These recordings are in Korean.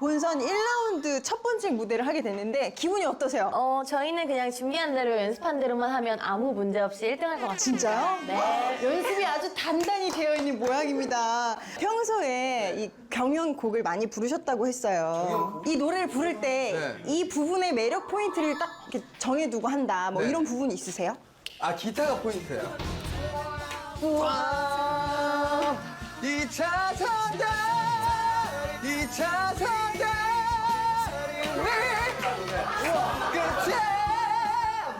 본선 1라운드 첫 번째 무대를 하게 됐는데 기분이 어떠세요? 어, 저희는 그냥 준비한 대로 연습한 대로만 하면 아무 문제 없이 1등 할 것 같아요. 진짜요? 네. 연습이 아주 단단히 되어 있는 모양입니다. 평소에 이 경연곡을 많이 부르셨다고 했어요. 이 노래를 부를 때이 네. 부분의 매력 포인트를 딱 이렇게 정해두고 한다. 뭐 네. 이런 부분 있으세요? 아 기타가 포인트예요. 우와. 이 차선다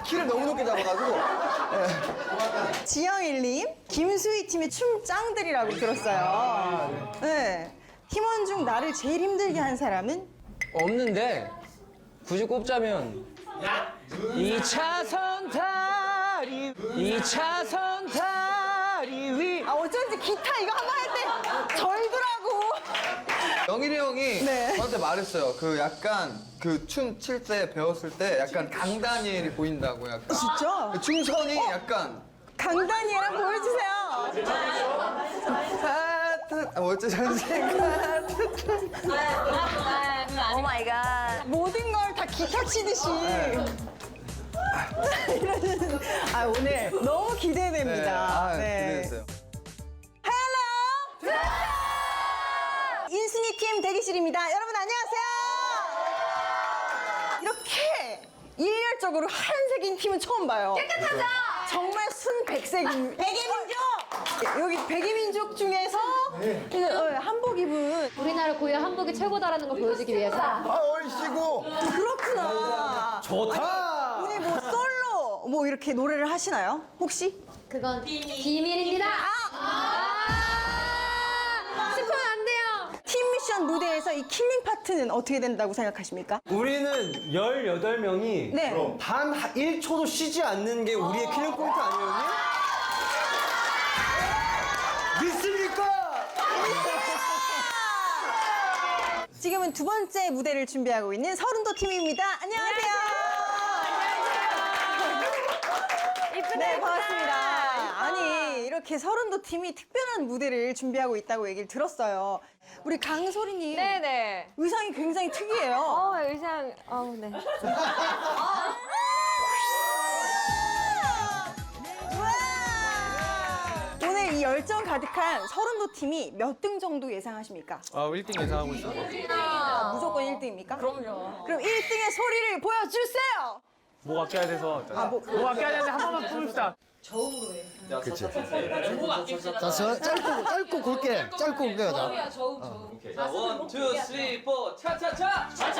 키를 너무 높게 잡아가지고 지영일님, 김수희 팀의 춤 짱들이라고 들었어요. 네. 팀원 중 나를 제일 힘들게 한 사람은? 없는데 굳이 꼽자면 2차선 다리 2차선 다리 위 아, 어쩐지 기타 이거 한 번 할 때 절더라고. 영일이 형이 네. 저한테 말했어요. 그 약간 그춤칠때 배웠을 때 약간 강다니엘이 보인다고 약간 진짜? 그 춤선이 약간 강다니엘랑 보여주세요. 하트 아 뭐였지 전생 오 마이 갓. 모든 걸 다 기타 치듯이. 이러는. 아, 오늘 너무 기대됩니다. 네, 아, 네. 기대됐어요. 팀 대기실입니다. 여러분 안녕하세요. 이렇게 일렬적으로 하얀색인 팀은 처음 봐요. 깨끗하죠? 정말 순 백색입니다. 백이민족! 여기 백이민족 중에서 이제, 어, 한복 입은 우리나라 고유의 한복이 최고다라는 걸 보여주기 위해서 아, 얼씨구. 그렇구나. 좋다. 오늘 뭐 솔로 뭐 이렇게 노래를 하시나요? 혹시? 그건 비밀입니다. 아! 팀 미션 무대에서 이 킬링 파트는 어떻게 된다고 생각하십니까? 우리는 18명이 네. 단 1초도 쉬지 않는 게 우리의 킬링 포인트 아니에요, 형님? 믿습니까? 지금은 두 번째 무대를 준비하고 있는 서른도 팀입니다. 안녕하세요. 네, 반갑습니다. 이렇게 서른도 팀이 특별한 무대를 준비하고 있다고 얘기를 들었어요. 우리 강소리님. 네네. 의상이 굉장히 특이해요. 어, 의상, 어, 네. 오늘 이 열정 가득한 서른도 팀이 몇 등 정도 예상하십니까? 아, 1등 예상하고 있습니다. 아, 무조건 1등입니까? 그럼요. 그럼 1등의 소리를 보여주세요! 목 아껴야 돼서. 아, 목, 아껴야 되는데 한 번만 부릅시다. 자, 저 짧고, 짧고 굵게, 짧고 굵게 가자. 자, 원, 투, 쓰리, 포, 차차차! 차차차!